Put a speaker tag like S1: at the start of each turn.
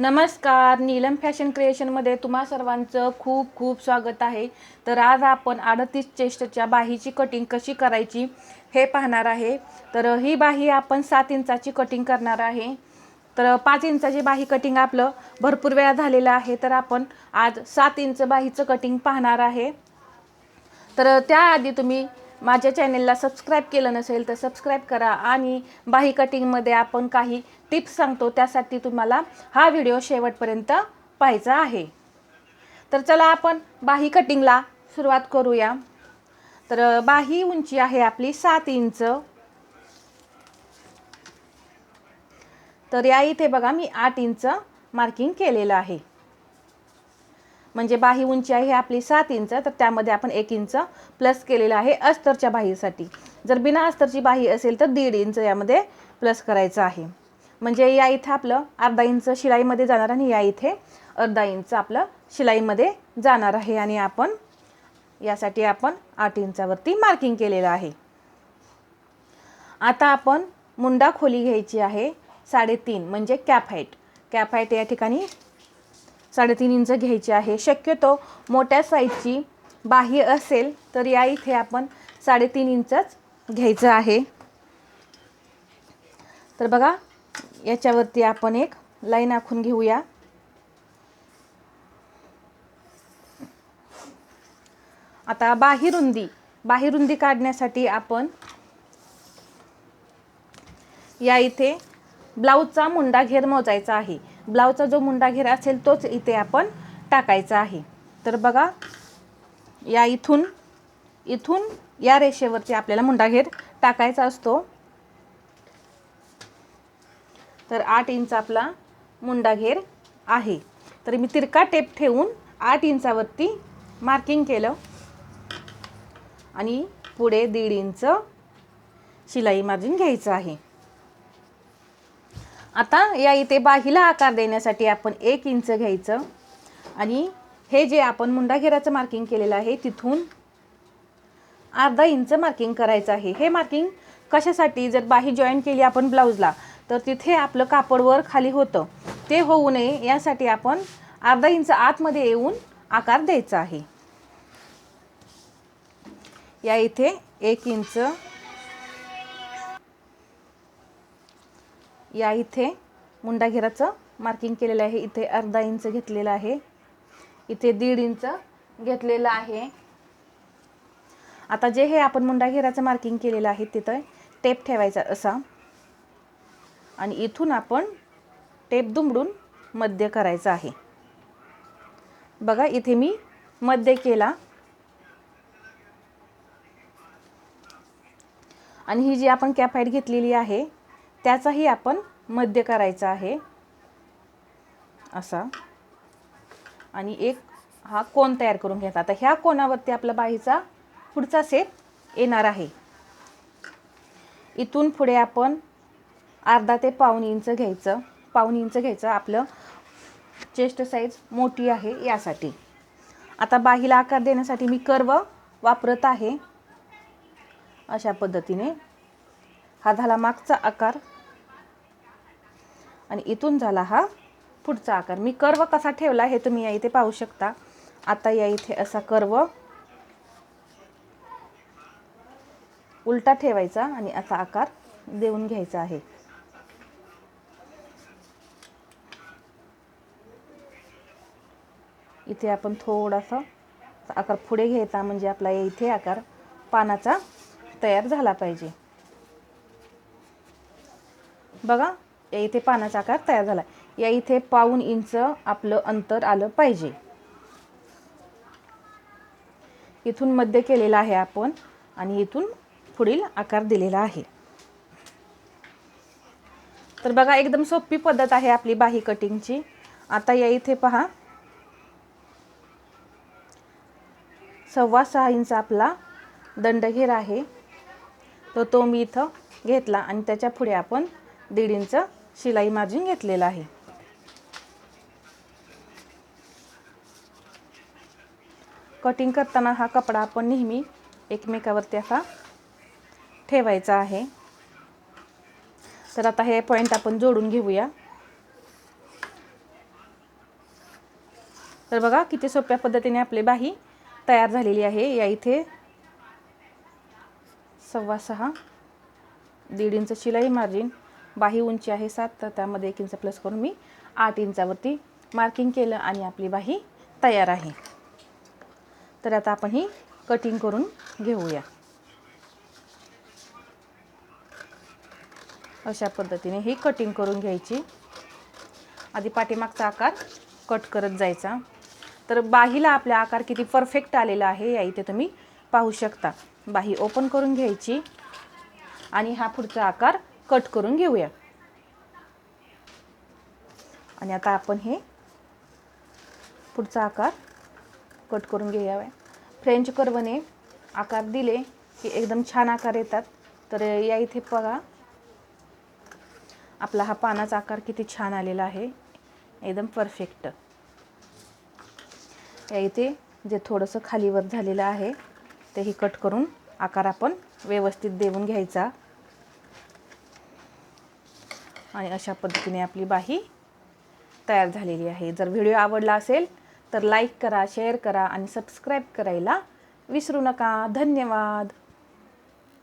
S1: नमस्कार नीलम फॅशन क्रिएशनमध्ये तुम्हा सर्वांचं खूप खूप स्वागत आहे. तर आज आपण अडतीस चेस्टच्या बाहीची कटिंग कशी करायची हे पाहणार आहे. तर ही बाही आपण सात इंचाची कटिंग करणार आहे. तर पाच इंचाची बाही कटिंग आपलं भरपूर वेळा झालेलं आहे. तर आपण आज सात इंच बाहीचं कटिंग पाहणार आहे. तर त्याआधी तुम्ही माझ्या चॅनेलला सबस्क्राईब केलं नसेल तर सबस्क्राईब करा आणि बाही कटिंगमध्ये आपण काही टिप्स सांगतो त्यासाठी तुम्हाला हा व्हिडिओ शेवटपर्यंत पाहायचा आहे. तर चला आपण बाही कटिंगला सुरुवात करूया. तर बाही उंची आहे आपली सात इंच. तर या इथे बघा मी आठ इंच मार्किंग केलेलं आहे. म्हणजे बाही उंची आहे आपली सात इंच तर त्यामध्ये आपण एक इंच प्लस केलेलं आहे अस्तरच्या बाहीसाठी. जर बिना अस्तरची बाही असेल तर दीड इंच यामध्ये प्लस करायचं आहे. म्हणजे या इथं आपलं अर्धा इंच शिलाईमध्ये जाणार आणि या इथे अर्धा इंच आपलं शिलाईमध्ये जाणार आहे. आणि आपण यासाठी आपण आठ इंचावरती मार्किंग केलेलं आहे. आता आपण मुंडा खोली घ्यायची आहे साडेतीन म्हणजे कॅप हाईट कॅप हाईट या ठिकाणी साडेतीन इंच घ्यायची आहे. शक्यतो मोठ्या साईजची बाही असेल तर या इथे आपण साडेतीन इंचच घ्यायचं आहे. तर बघा याच्यावरती आपण एक लाईन आखून घेऊया. आता बाहिरुंदी बाहिरुंदी काढण्यासाठी आपण या इथे ब्लाऊजचा मुंडा घेर मोजायचा आहे. ब्लाऊजचा जो मुंडा घेरा असेल तोच इथे आपण टाकायचा आहे. तर बघा या इथून इथून या रेषेवरती आपल्याला मुंडा घेर टाकायचा असतो. तर आठ इंच आपला मुंडा घेर आहे. तर मी तिरका टेप ठेवून आठ इंचावरती मार्किंग केलं. आणि पुढे दीड इंच शिलाई मार्जिन घ्यायचं आहे. आता या इथे बाहीला आकार देण्यासाठी आपण एक इंच घ्यायचं. आणि हे जे आपण मुंडाघेराचं मार्किंग केलेलं आहे तिथून अर्धा इंच मार्किंग करायचं आहे. हे मार्किंग कशासाठी? जर बाही जॉईन केली आपण ब्लाऊजला तर तिथे आपलं कापड वर खाली होतं. ते होऊ नये यासाठी आपण अर्धा इंच आतमध्ये येऊन आकार द्यायचा आहे. या इथे एक इंच या इथे मुंडा घेराचं मार्किंग केलेलं आहे. इथे अर्धा इंच घेतलेलं आहे. इथे दीड इंच घेतलेलं आहे. आता जे हे आपण मुंडा घेराचं मार्किंग केलेलं आहे तिथं टेप ठेवायचा असा. आणि इथून आपण टेप दुमडून मध्य करायचं आहे. बघा इथे मी मध्य केला. आणि ही जी आपण कॅफाईट घेतलेली आहे त्याचाही आपण मध्य करायचा आहे. असा. आणि एक हा कोण तयार करून घ्यायचा आता ह्या कोणावरती आपला बाहीचा पुढचा सेट येणार आहे. इथून पुढे आपण अर्धा ते पाऊन इंच घ्यायचं. पाऊन इंच घ्यायचं. आपलं चेस्ट साईज मोठी आहे यासाठी. आता बाहीला आकार देण्यासाठी मी कर्व वापरत आहे. अशा पद्धतीने. हा झाला मागचा आकार. आणि इथून झाला हा पुढचा आकार. मी कर्व कसा ठेवला हे तुम्ही या इथे पाहू शकता. आता या इथे असा कर्व उलटा ठेवायचा आणि असा आकार देऊन घ्यायचा आहे. इथे आपण थोडासा आकार पुढे घ्यायचा म्हणजे आपला या इथे आकार पानाचा तयार झाला पाहिजे. बघा या इथे पानाचा आकार तयार झाला. या इथे पाऊन इंच आपलं अंतर आलं पाहिजे. इथून मध्य केलेलं आहे आपण आणि इथून पुढील आकार दिलेला आहे. तर बघा एकदम सोपी पद्धत आहे आपली बाही कटिंगची. आता या इथे पहा. सव्वा सहा इंच आपला दंडघेर आहे. तो तो मी इथं घेतला आणि त्याच्या पुढे आपण दीड इंच शिलाई मार्जिन घेतलेलं आहे. कटिंग करताना हा कपडा आपण नेहमी एकमेकावरती असा ठेवायचा आहे. तर आता हे पॉईंट आपण जोडून घेऊया. तर बघा किती सोप्या पद्धतीने आपली बाही तयार झालेली आहे. या इथे सव्वा सहा दीड इंच शिलाई मार्जिन. बाही उंची आहे सात तर त्यामध्ये एक इंच प्लस करून मी आठ इंचावरती मार्किंग केलं आणि आपली बाही तयार आहे. तर आता आपण ही कटिंग करून घेऊया. अशा पद्धतीने ही कटिंग करून घ्यायची. आधी पाठीमागचा आकार कट करत जायचा. तर बाहीला आपला आकार किती परफेक्ट आलेला आहे या इथे तुम्ही पाहू शकता. बाही ओपन करून घ्यायची. आणि हा पुढचा आकार कट करून घेऊया. आणि आता आपण हे पुढचा आकार कट करून घेऊया. फ्रेंच कर्वने आकार दिले की एकदम छान आकार येतात. तर या इथे बघा. आपला हा पानाचा आकार किती छान आलेला आहे. एकदम परफेक्ट या इथे जे थोडंसं खालीवर झालेलं आहे तेही कट करून आकार आपण व्यवस्थित देऊन घ्यायचा. आणि अशा पद्धतीने आपली बाही तयार झालेली आहे. जर व्हिडिओ आवडला असेल तर लाईक करा शेअर करा आणि सबस्क्राईब करायला विसरू नका. धन्यवाद.